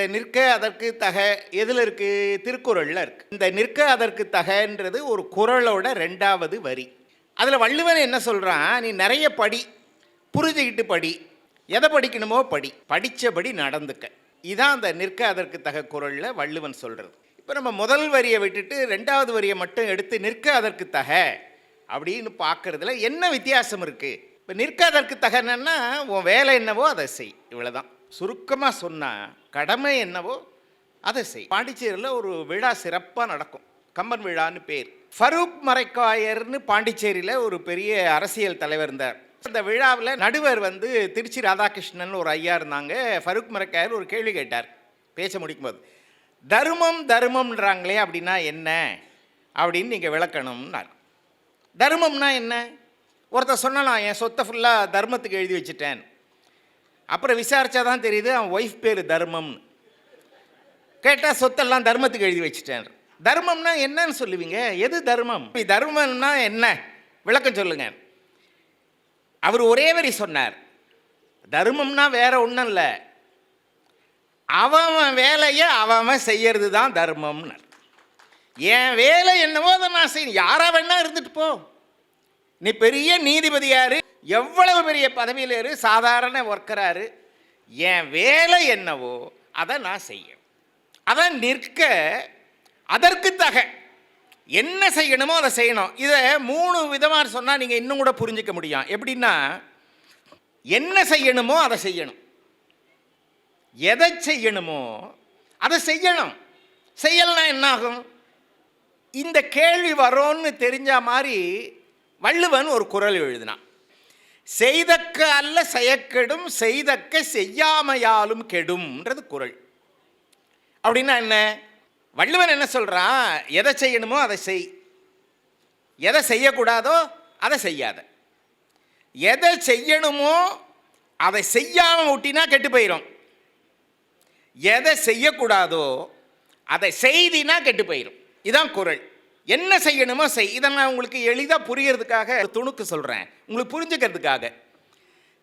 நிற்க அதற்கு தக எதில் இருக்கு? திருக்குறளில் இருக்கு. இந்த நிற்க அதற்கு தகன்றது ஒரு குறளோட ரெண்டாவது வரி. அதில் வள்ளுவன் என்ன சொல்கிறான் நீ நிறைய படி புரிஞ்சுக்கிட்டு படி. எதை படிக்கணுமோ படி. படித்தபடி நடந்துக்க. இதான் அந்த நிற்க அதற்கு தக குறளில் வள்ளுவன் சொல்கிறது இப்போ நம்ம முதல் வரியை விட்டுட்டு ரெண்டாவது வரியை மட்டும் எடுத்து நிற்க அதற்கு தக அப்படின்னு பார்க்குறதுல என்ன வித்தியாசம் இருக்குது இப்போ நிற்க அதற்கு தகனன்னா உன் வேலை என்னவோ அதை செய். இவ்வளோதான் சுருக்கமாக சொன்னால் கடமை என்னவோ அதை செய். பாண்டிச்சேரியில் ஒரு விழா சிறப்பாக நடக்கும். கம்பன் விழான்னு பேர். ஃபரூக் மரைக்காயர்னு பாண்டிச்சேரியில் ஒரு பெரிய அரசியல் தலைவர் இருந்தார். அந்த விழாவில் நடுவர் வந்து திருச்சி ராதாகிருஷ்ணன் ஒரு ஐயா இருந்தாங்க. ஃபரூக் மரைக்காயர் ஒரு கேள்வி கேட்டார். பேச முடிக்கும்போது தர்மம் தர்மம்ன்றாங்களே அப்படின்னா என்ன? அப்படின்னு நீங்கள் விளக்கணும்னார். தர்மம்னா என்ன? ஒருத்தர் சொன்னாலாம் என் சொத்தை ஃபுல்லாக தர்மத்துக்கு எழுதி வச்சுட்டேன். அப்புறம் விசாரித்தா தான் தெரியுது அவன் ஒய்ஃப் பேர் தர்மம். கேட்டால் சொத்தெல்லாம் தர்மத்துக்கு எழுதி வச்சுட்டேன். தர்மம்னா என்னன்னு சொல்லுவீங்க? எது தர்மம்? இப்ப தர்மம்னா என்ன? விளக்கம் சொல்லுங்க. அவர் ஒரே வரி சொன்னார். தர்மம்னா வேற ஒன்றும் இல்லை. அவன் வேலையை அவன் செய்யறது தான் தர்மம்னு என் வேலை என்னவோ அதை நான் செய்யணும். யாராக வேணா இருந்துட்டு போ. நீ பெரிய நீதிபதியாரு எவ்வளவு பெரிய பதவியில் இரு சாதாரண ஒர்க்கராரு என் வேலை என்னவோ அதை நான் செய்யும் அதை நிற்க அதற்கு தக. என்ன செய்யணுமோ அதை செய்யணும். இதை மூணு விதமாக சொன்னால் நீங்கள் இன்னும் கூட புரிஞ்சிக்க முடியும். எப்படின்னா என்ன செய்யணுமோ அதை செய்யணும். எதை செய்யணுமோ அதை செய்யணும். செய்யலைன்னா என்னாகும்? இந்த கேள்வி வரும்னு தெரிஞ்ச மாதிரி வள்ளுவன் ஒரு குரல் எழுதினான். செய்தக்க அல்ல செயக்கெடும் செய்தக்க செய்யாமையாலும் கெடும்ன்றது குறள் அப்படின்னா என்ன? வள்ளுவன் என்ன சொல்கிறான் எதை செய்யணுமோ அதை செய். எதை செய்யக்கூடாதோ அதை செய்யாத. எதை செய்யணுமோ அதை செய்யாமல் விட்டினா கெட்டு போயிடும் எதை செய்யக்கூடாதோ அதை செய்தினா கெட்டு போயிடும் இதுதான் குரல். என்ன செய்யணுமோ செய். இதை நான் உங்களுக்கு எளிதாக புரியறதுக்காக துணுக்கு சொல்கிறேன் உங்களுக்கு புரிஞ்சுக்கிறதுக்காக.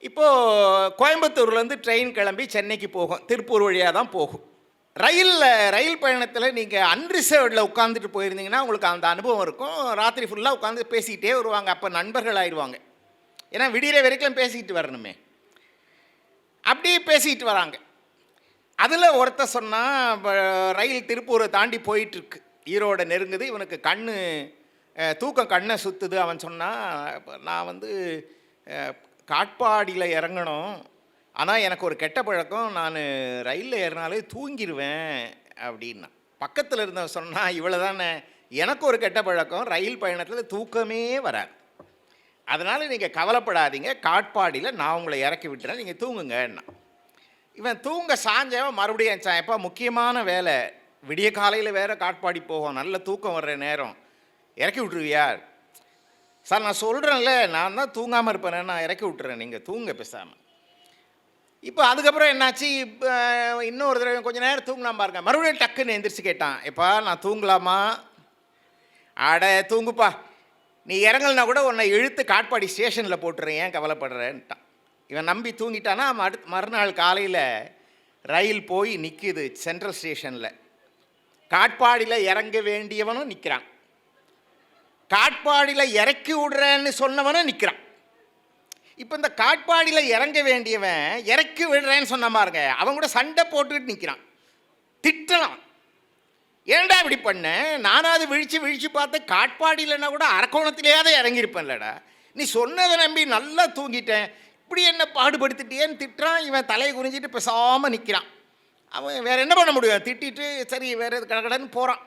இப்போது கோயம்புத்தூர்லேருந்து ட்ரெயின் கிளம்பி சென்னைக்கு போகும். திருப்பூர் வழியாக தான் போகும். ரயிலில் ரயில் பயணத்தில் நீங்கள் அன்ரிசர்வ்டில் உட்காந்துட்டு போயிருந்தீங்கன்னா உங்களுக்கு அந்த அனுபவம் இருக்கும். ராத்திரி ஃபுல்லாக உட்காந்து பேசிக்கிட்டே வருவாங்க. அப்போ நண்பர்கள் ஆயிடுவாங்க. ஏன்னா விடிகிற வரைக்கும் பேசிக்கிட்டு வரணுமே. அப்படியே பேசிக்கிட்டு வராங்க. அதில் ஒருத்தர் சொன்னால் ரயில் திருப்பூரை தாண்டி போயிட்டுருக்கு ஈரோடை நெருங்குது. இவனுக்கு கண் தூக்கம் கண்ணை சுற்றுது அவன் சொன்னால் நான் வந்து காட்பாடியில் இறங்கணும். ஆனால் எனக்கு ஒரு கெட்ட பழக்கம். நான் ரயிலில் ஏறினாலே தூங்கிடுவேன் அப்படின்னா. பக்கத்தில் இருந்தவன் சொன்னால் இவ்வளோ தானே. எனக்கு ஒரு கெட்ட பழக்கம். ரயில் பயணத்தில் தூக்கமே வராது. அதனால் நீங்கள் கவலைப்படாதீங்க. காட்பாடியில் நான் உங்களை இறக்கி விட்டுறேன். நீங்கள் தூங்குங்கன்னா இவன் தூங்க சாஞ்சவன் மறுபடியும் எந்திரிச்சான். முக்கியமான வேலை. விடிய காலையில் வேறு காட்பாடி போகும். நல்ல தூக்கம் வர்ற நேரம். இறக்கி விட்ருவியார் சார் நான் சொல்கிறேன்ல நான் தான் தூங்காமல் இருப்பேனே நான் இறக்கி விட்டுறேன். நீங்கள் தூங்க பேசாமல் இப்போ அதுக்கப்புறம் என்னாச்சு? இப்போ இன்னொரு தடவை கொஞ்சம் நேரம் தூங்கலாம் பாருங்க. மறுபடியும் டக்குன்னு எந்திரிச்சு கேட்டான். எப்பா நான் தூங்கலாமா? அட தூங்குப்பா. நீ இறங்கலனா கூட உன்னை இழுத்து காட்பாடி ஸ்டேஷனில் போட்டுறேன். ஏன் கவலைப்படுறேன்ட்டான். இவன் நம்பி தூங்கிட்டானா? அவன் மறுநாள் காலையில் ரயில் போய் நிற்கிது சென்ட்ரல் ஸ்டேஷனில். காட்பாடியில் இறங்க வேண்டியவனும் நிற்கிறான் காட்பாடியில் இறக்கி விடுறேன்னு சொன்னவனும் நிற்கிறான் இப்போ இந்த காட்பாடியில் இறங்க வேண்டியவன் இறக்கி விடுறேன்னு சொன்ன பாருங்க அவன் கூட சண்டை போட்டுக்கிட்டு நிற்கிறான் திட்டலாம் ஏன்டா இப்படி பண்ண? நானாவது விழிச்சு விழிச்சு பார்த்து காட்பாடியிலன்னா கூட அரக்கோணத்திலேயாவது இறங்கியிருப்பேன்லடா. நீ சொன்னதை நம்பி நல்லா தூங்கிட்டேன். இப்படி என்ன பாடுபடுத்திட்டியேன்னு திட்டுறான். இவன் தலையை குறிஞ்சிட்டு பேசாமல் நிற்கிறான் அவன் வேறு என்ன பண்ண முடியும்? திட்டிட்டு சரி வேறு எது கடகடன்னு போகிறான்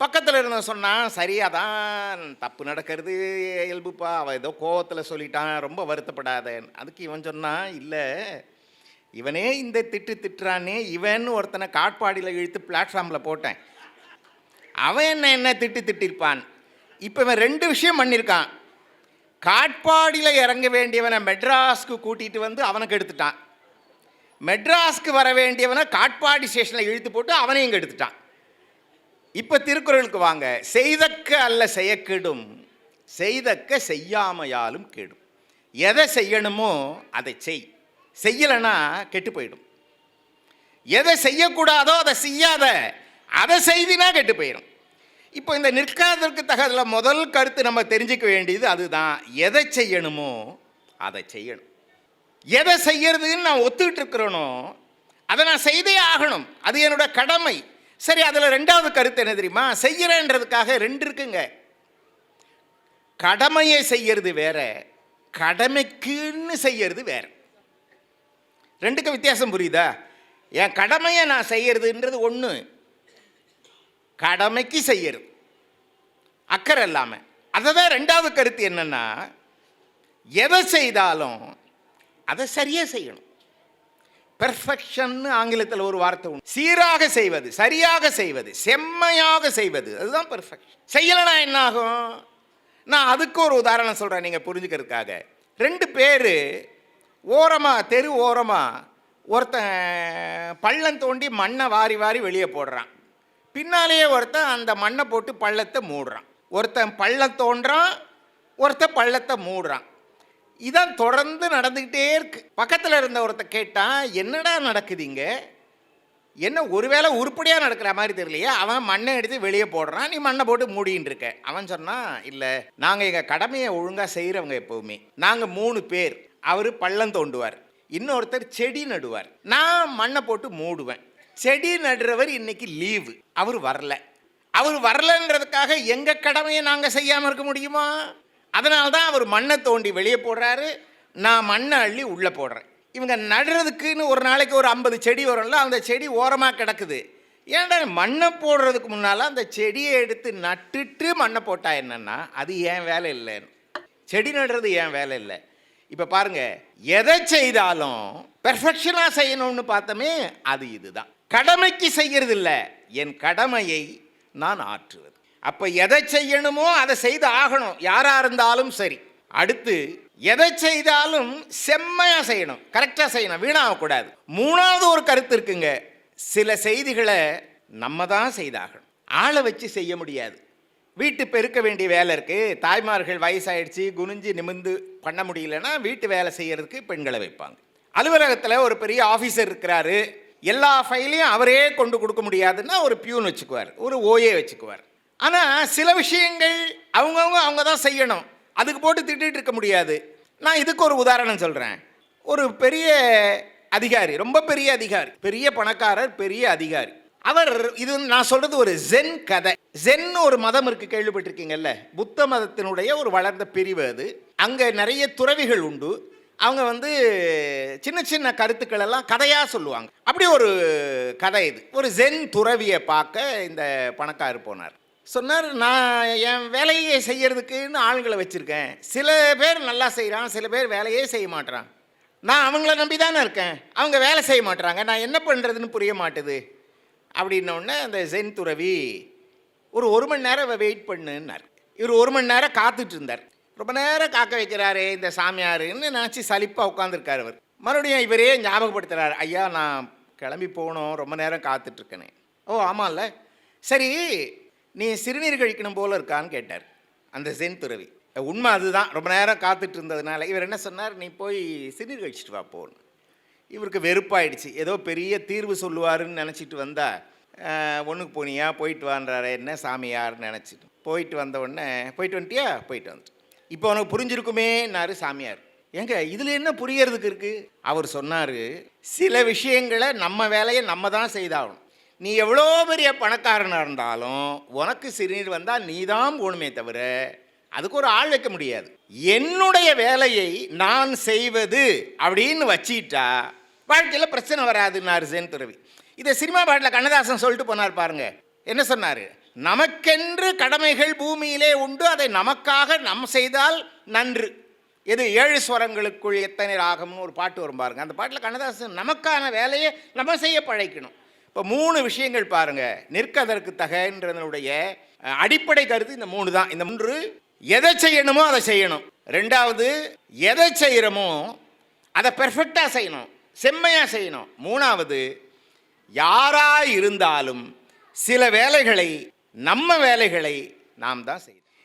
பக்கத்தில் இருந்தவன் சொன்னான் சரியாக தான் தப்பு நடக்கிறது இயல்புப்பா அவன் ஏதோ கோவத்தில் சொல்லிட்டான் ரொம்ப வருத்தப்படாதேன் அதுக்கு இவன் சொன்னான் இல்லை இவனே இந்த திட்டு திட்டுறானே இவன் ஒருத்தனை காட்பாடியில் இழுத்து பிளாட்ஃபார்மில் போட்டேன். அவன் என்ன என்ன திட்டு திட்டிருப்பான்? இப்போ இவன் ரெண்டு விஷயம் பண்ணியிருக்கான் காட்பாடியில் இறங்க வேண்டியவனை மெட்ராஸ்க்கு கூட்டிகிட்டு வந்து அவனுக்கு எடுத்துட்டான். மெட்ராஸ்க்கு வர வேண்டியவனை காட்பாடி ஸ்டேஷனில் இழுத்து போட்டு அவனையும் இங்கே எடுத்துட்டான். இப்போ திருக்குறளுக்கு வாங்க. செய்தக்க அல்ல செய்யக்கெடும். செய்தக்க செய்யாமையாலும் கெடும். எதை செய்யணுமோ அதை செய். செய்யலைன்னா கெட்டு போயிடும். எதை செய்யக்கூடாதோ அதை செய்யாத அதை செய்தினா கெட்டு போயிடும் இப்போ இந்த நிற்காததற்கு தகதில் முதல் கருத்து நம்ம தெரிஞ்சுக்க வேண்டியது அதுதான். எதை செய்யணுமோ அதை செய்யணும். எதை செய்யறதுன்னு நான் ஒத்துக்கிட்டு இருக்கிறேனோ அதை நான் செய்தே ஆகணும். அது என்னோட கடமை. சரி அதில் ரெண்டாவது கருத்து என்ன தெரியுமா? செய்கிறேன்றதுக்காக ரெண்டு இருக்குங்க. கடமையை செய்யறது வேற கடமைக்குன்னு செய்யறது வேற. ரெண்டுக்கும் வித்தியாசம் புரியுதா? என் கடமையை நான் செய்யறதுன்றது ஒன்று கடமைக்கு செய்யறது. அக்கறை இல்லாமல் அதை தான் ரெண்டாவது கருத்து என்னன்னா எதை செய்தாலும் அதை சரியாக செய்யணும். பெர்ஃபெக்ஷன்னு ஆங்கிலத்தில் ஒரு வார்த்தை உண்டு. சீராக செய்வது சரியாக செய்வது செம்மையாக செய்வது அதுதான் பெர்ஃபெக்ஷன் செய்யலைனா என்ன ஆகும் நான் அதுக்கு ஒரு உதாரணம் சொல்கிறேன் நீங்கள் புரிஞ்சுக்கிறதுக்காக. ரெண்டு பேர் ஓரமாக தெரு ஓரமாக ஒருத்தன் பள்ளம் தோண்டி மண்ணை வாரி வாரி வெளியே போடுறான். பின்னாலேயே ஒருத்தன் அந்த மண்ணை போட்டு பள்ளத்தை மூடுறான். ஒருத்தன் பள்ளம் தோன்றான் ஒருத்தன் பள்ளத்தை மூடுறான். இதான் தொடர்ந்து நடந்துக்கிட்டே இருக்கு. பக்கத்தில் இருந்த ஒருத்த கேட்டான் என்னடா நடக்குதுங்க என்ன ஒருவேளை உருப்படியாக நடக்கிற மாதிரி தெரியலையே அவன் மண்ணை எடுத்து வெளியே போடுறான் நீ மண்ணை போட்டு மூடின்னு இருக்க. அவன் சொன்னான் இல்லை நாங்கள் எங்கள் கடமையை ஒழுங்காக செய்கிறவங்க எப்போவுமே. நாங்கள் மூணு பேர் அவர் பள்ளம் தோண்டுவார் இன்னொருத்தர் செடி நடுவார். நான் மண்ணை போட்டு மூடுவேன். செடி நடுறவர் இன்னைக்கு லீவு அவர் வரல. அவர் வரலன்றதுக்காக எங்கள் கடமையை நாங்கள் செய்யாமல் இருக்க முடியுமா? அதனால தான் அவர் மண்ணை தோண்டி வெளியே போடுறாரு. நான் மண்ணை அள்ளி உள்ளே போடுறேன். இவங்க நடுறதுக்குன்னு ஒரு நாளைக்கு ஒரு ஐம்பது செடி வரும்ல அந்த செடி ஓரமாக கிடக்குது. ஏன்டா மண்ணை போடுறதுக்கு முன்னால் அந்த செடியை எடுத்து நட்டுட்டு மண்ணை போட்டால் என்னன்னா அது ஏன் வேலை இல்லைன்னு. செடி நடுறது ஏன் வேலை இல்லை? இப்போ பாருங்கள் எதை செய்தாலும் பெர்ஃபெக்ஷனாக செய்யணும்னு பார்த்தோமே அது இதுதான். கடமைக்கு செய்கிறது இல்லை என் கடமையை நான் ஆற்றுவது. அப்போ எதை செய்யணுமோ அதை செய்து ஆகணும். யாராக இருந்தாலும் சரி. அடுத்து எதை செய்தாலும் செம்மையாக செய்யணும். கரெக்டாக செய்யணும். வீணாகக்கூடாது. மூணாவது ஒரு கருத்து இருக்குங்க. சில செய்திகளை நம்ம தான் செய்தாகணும். ஆளை வச்சு செய்ய முடியாது. வீட்டு பெருக்க வேண்டிய வேலை இருக்குது தாய்மார்கள் வயசாயிடுச்சு குனிஞ்சு நிமிந்து பண்ண முடியலன்னா வீட்டு வேலை செய்கிறதுக்கு பெண்களை வைப்பாங்க. அலுவலகத்தில் ஒரு பெரிய ஆஃபீஸர் இருக்கிறாரு. எல்லா ஃபைலையும் அவரே கொண்டு கொடுக்க முடியாதுன்னா ஒரு பியூன் வச்சுக்குவார். ஒரு ஓஏ வச்சுக்குவார். ஆனால் சில விஷயங்கள் அவங்கவுங்க அவங்க தான் செய்யணும். அதுக்கு போட்டு திட்டிகிட்டு இருக்க முடியாது. நான் இதுக்கு ஒரு உதாரணம் சொல்கிறேன் ஒரு பெரிய அதிகாரி ரொம்ப பெரிய அதிகாரி பெரிய பணக்காரர் பெரிய அதிகாரி. அவர் இது வந்து நான் சொல்கிறது ஒரு ஜென் கதை. ஜென் ஒரு மதம் இருக்குது கேள்விப்பட்டிருக்கீங்கல்ல? புத்த மதத்தினுடைய ஒரு வளர்ந்த பிரிவு அது. அங்கே நிறைய துறவிகள் உண்டு. அவங்க வந்து சின்ன சின்ன கருத்துக்கள் எல்லாம் கதையாக சொல்லுவாங்க. அப்படி ஒரு கதை இது. ஒரு ஜென் துறவியை பார்க்க இந்த பணக்காரர் போனார். சொன்னார் நான் என் வேலையை செய்கிறதுக்குன்னு ஆளுங்களை வச்சுருக்கேன். சில பேர் நல்லா செய்கிறான் சில பேர் வேலையே செய்ய மாட்டேறான் நான் அவங்கள நம்பி தானே இருக்கேன். அவங்க வேலை செய்ய மாட்டேறாங்க நான் என்ன பண்ணுறதுன்னு புரிய மாட்டுது. அப்படின்னோடனே அந்த ஜென் துறவி ஒரு ஒரு மணி நேரம் வெயிட் பண்ணுன்னார். இவர் ஒரு மணி நேரம் காத்துட்டு இருந்தார். ரொம்ப நேரம் காக்க வைக்கிறாரே இந்த சாமியாருன்னு நினச்சி சலிப்பாக உட்காந்துருக்காரு அவர். மறுபடியும் இவரே ஞாபகப்படுத்துகிறார் ஐயா நான் கிளம்பி போகணும். ரொம்ப நேரம் காத்துட்ருக்கேனே ஓ ஆமாம்ல சரி நீ சிறுநீர் கழிக்கணும் போல இருக்கான்னு கேட்டார். அந்த சென் துறவி. உண்மை அதுதான். ரொம்ப நேரம் காத்துட்டு இருந்ததுனால இவர் என்ன சொன்னார்? நீ போய் சிறுநீர் கழிச்சிட்டு வா போன்னு இவருக்கு வெறுப்பாயிடுச்சு. ஏதோ பெரிய தீர்வு சொல்லுவாருன்னு நினச்சிட்டு வந்தா ஒன்றுக்கு போனியா? போயிட்டு வான்றாரு. என்ன சாமியார்னு நினச்சிட்டு. போயிட்டு வந்த உடனே போயிட்டு வந்துட்டியா? போயிட்டு வந்துட்டு இப்போ உனக்கு புரிஞ்சிருக்குமேனாரு சாமியார். ஏங்க இதில் என்ன புரியறதுக்கு இருக்குது அவர் சொன்னார் சில விஷயங்களை நம்ம வேலையை நம்ம தான் செய்தாகணும். நீ எவ்வளோ பெரிய பணக்காரனாக இருந்தாலும் உனக்கு சிறுநீர் வந்தால் நீ தான் போகணுமே தவிர அதுக்கு ஒரு ஆள் வைக்க முடியாது. என்னுடைய வேலையை நான் செய்வது அப்படின்னு வச்சிட்டா வாழ்க்கையில் பிரச்சனை வராதுன்னாரு ஜென் துறவி. இதை சினிமா பாட்டில் கண்ணதாசன் சொல்லிட்டு போனார் பாருங்க. என்ன சொன்னார்? நமக்கென்று கடமைகள் பூமியிலே உண்டு அதை நமக்காக நம் செய்தால் நன்று. எது ஏழு ஸ்வரங்களுக்குள் எத்தனை ராகம்னு ஒரு பாட்டு வரும் பாருங்க. அந்த பாட்டில் கண்ணதாசன் நமக்கான வேலையை நம்ம செய்ய பழைக்கணும் இப்போ மூணு விஷயங்கள் பாருங்க. நிற்கதற்கு தகன்றதனுடைய அடிப்படை கருத்து இந்த மூணு தான். இந்த மூன்று எதை செய்யணுமோ அதை செய்யணும். ரெண்டாவது எதை செய்கிறோமோ அதை பெர்ஃபெக்டாக செய்யணும். செம்மையாக செய்யணும். மூணாவது யாராக இருந்தாலும் சில வேலைகளை நம்ம வேலைகளை நாம் தான் செய்யணும்.